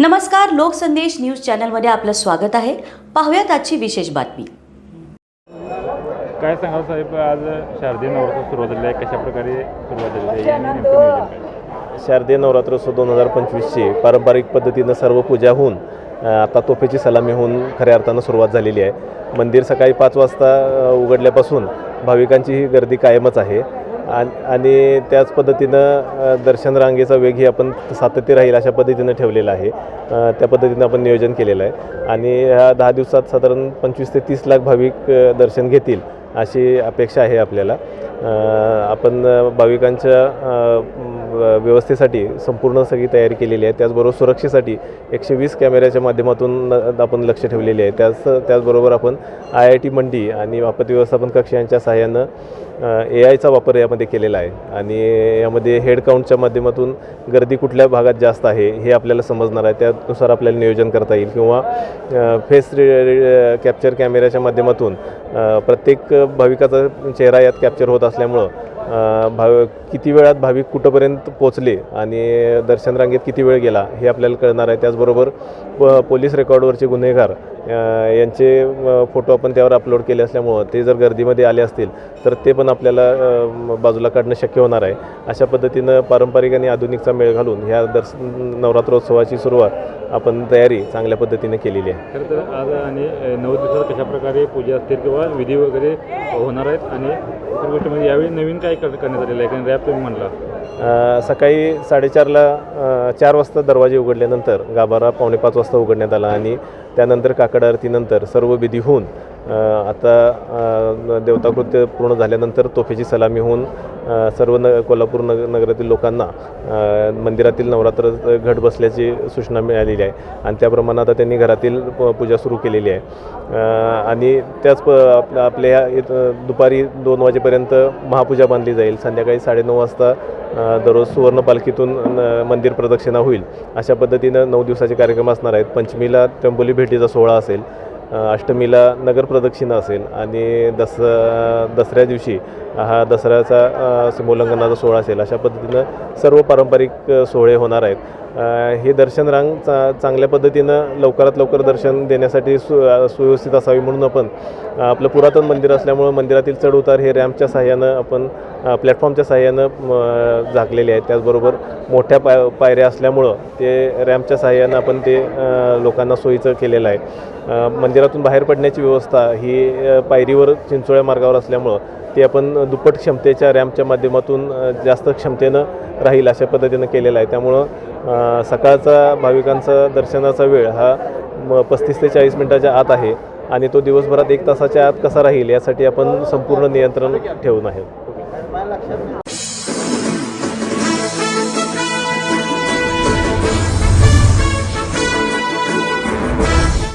नमस्कार लोकसंदेश न्यूज चॅनलमध्ये आपलं स्वागत आहे. पाहूयात आजची विशेष बातमी. काय सांगाल साहेब आज शारदीय नवरात्र सुरुवात झालेली आहे. कशा प्रकारे सुरुवात झालेली आहे? शारदीय नवरात्रोत्सव दोन हजार पंचवीसची पारंपरिक पद्धतीनं सर्व पूजा होऊन आता तोफेची सलामी होऊन खऱ्या अर्थानं सुरुवात झालेली आहे. मंदिर सकाळी पाच वाजता उघडल्यापासून भाविकांची ही गर्दी कायमच आहे. आणि त्याच पद्धतीनं दर्शन रांगेचा वेगही आपण सातत्य राहील अशा पद्धतीनं ठेवलेला आहे. त्या पद्धतीनं आपण नियोजन केलेलं आहे. आणि ह्या दहा दिवसात साधारण पंचवीस ते तीस लाख भाविक दर्शन घेतील अशी अपेक्षा आहे आपल्याला. आपण भाविकांच्या व्यवस्थेसाठी संपूर्ण सगळी तयारी केलेली आहे. त्याचबरोबर सुरक्षेसाठी एकशे वीस कॅमेऱ्याच्या माध्यमातून आपण लक्ष ठेवलेले आहे. त्याच त्याचबरोबर आपण आय आय टी मंडी आणि आपत्ती व्यवस्थापन कक्ष यांच्या सहाय्यानं ए आयचा वापर यामध्ये केलेला आहे. आणि यामध्ये हेडकाउंटच्या माध्यमातून गर्दी कुठल्या भागात जास्त आहे हे आपल्याला समजणार आहे. त्यानुसार आपल्याला नियोजन करता येईल. किंवा फेस कॅप्चर कॅमेऱ्याच्या माध्यमातून प्रत्येक भाविकाचा चेहरा यात कॅप्चर होत असल्यामुळं भाव किती वेळात भाविक कुठंपर्यंत पोचले आणि दर्शन रांगेत किती वेळ गेला हे आपल्याला कळणार आहे. त्याचबरोबर प पोलीस रेकॉर्डवरचे गुन्हेगार यांचे फोटो आपण त्यावर अपलोड केले असल्यामुळं ते जर गर्दीमध्ये आले असतील तर ते पण आपल्याला बाजूला काढणं शक्य होणार आहे. अशा पद्धतीनं पारंपरिक आणि आधुनिकचा मेळ घालून ह्या दर्श नवरात्रोत्सवाची सुरुवात आपण तयारी चांगल्या पद्धतीने केलेली आहे. खरं तर आज आणि अ, नऊ दिवसात कशा प्रकारे पूजा असतील किंवा विधी वगैरे होणार आहेत आणि गोष्ट म्हणजे यावेळी नवीन काय कर- करण्यात आलेलं आहे कारण रॅप तुम्ही म्हणला. अ, सकाळी साडेचारला अ, चार वाजता दरवाजे उघडल्यानंतर गाभारा पावणे पाच वाजता उघडण्यात आला आणि त्यानंतर काकड आरतीनंतर सर्व विधी होऊन अ, आता अ, देवताकृत्य पूर्ण झाल्यानंतर तोफेची सलामी होऊन सर्व न कोल्हापूर नग नगरातील लोकांना मंदिरातील नवरात्र घट बसल्याची सूचना मिळालेली आहे. आणि त्याप्रमाणे आता त्यांनी घरातील प- पूजा सुरू केलेली आहे. आणि त्याच प आपल्या आपल्या ह्या इथं दुपारी दोन वाजेपर्यंत महापूजा बांधली जाईल. संध्याकाळी साडेनऊ वाजता दररोज सुवर्ण पालखीतून न- मंदिर प्रदक्षिणा होईल. अशा पद्धतीनं नऊ दिवसाचे कार्यक्रम असणार आहेत. पंचमीला त्र्यंबोली भेटीचा सोहळा असेल. अष्टमीला नगर प्रदक्षिणा असेल आणि दस दसऱ्या दिवशी हा दसऱ्याचा सीमोल्लंघनाचा सोहळा असेल अशा पद्धतीनं सर्व पारंपरिक सोहळे होणार आहेत. हे दर्शन रांग चा चांगल्या पद्धतीनं लवकरात लवकर दर्शन देण्यासाठी सु सुव्यवस्थित असावी म्हणून आपण आपलं पुरातन मंदिर असल्यामुळं मंदिरातील चढउतार हे रॅम्पच्या साह्यानं आपण प्लॅटफॉर्मच्या सहाय्यानं झाकलेले आहेत. त्याचबरोबर मोठ्या पाय पायऱ्या असल्यामुळं ते रॅम्पच्या सहाय्यानं आपण ते लोकांना सोयीचं केलेलं आहे. मंदिरातून बाहेर पडण्याची व्यवस्था ही पायरीवर चिंचोळ्या मार्गावर असल्यामुळं ते आपण दुप्पट क्षमतेच्या रॅम्पच्या माध्यमातून जास्त क्षमतेनं राहील अशा पद्धतीनं केलेलं आहे. त्यामुळं सकाळचा भाविकांचा दर्शनाचा वेळ हा म पस्तीस ते चाळीस मिनटाच्या आत आहे आणि तो दिवसभरात एक तासाच्या आत कसा राहील यासाठी आपण संपूर्ण नियंत्रण ठेवून आहे. माझ्या लक्षात नाही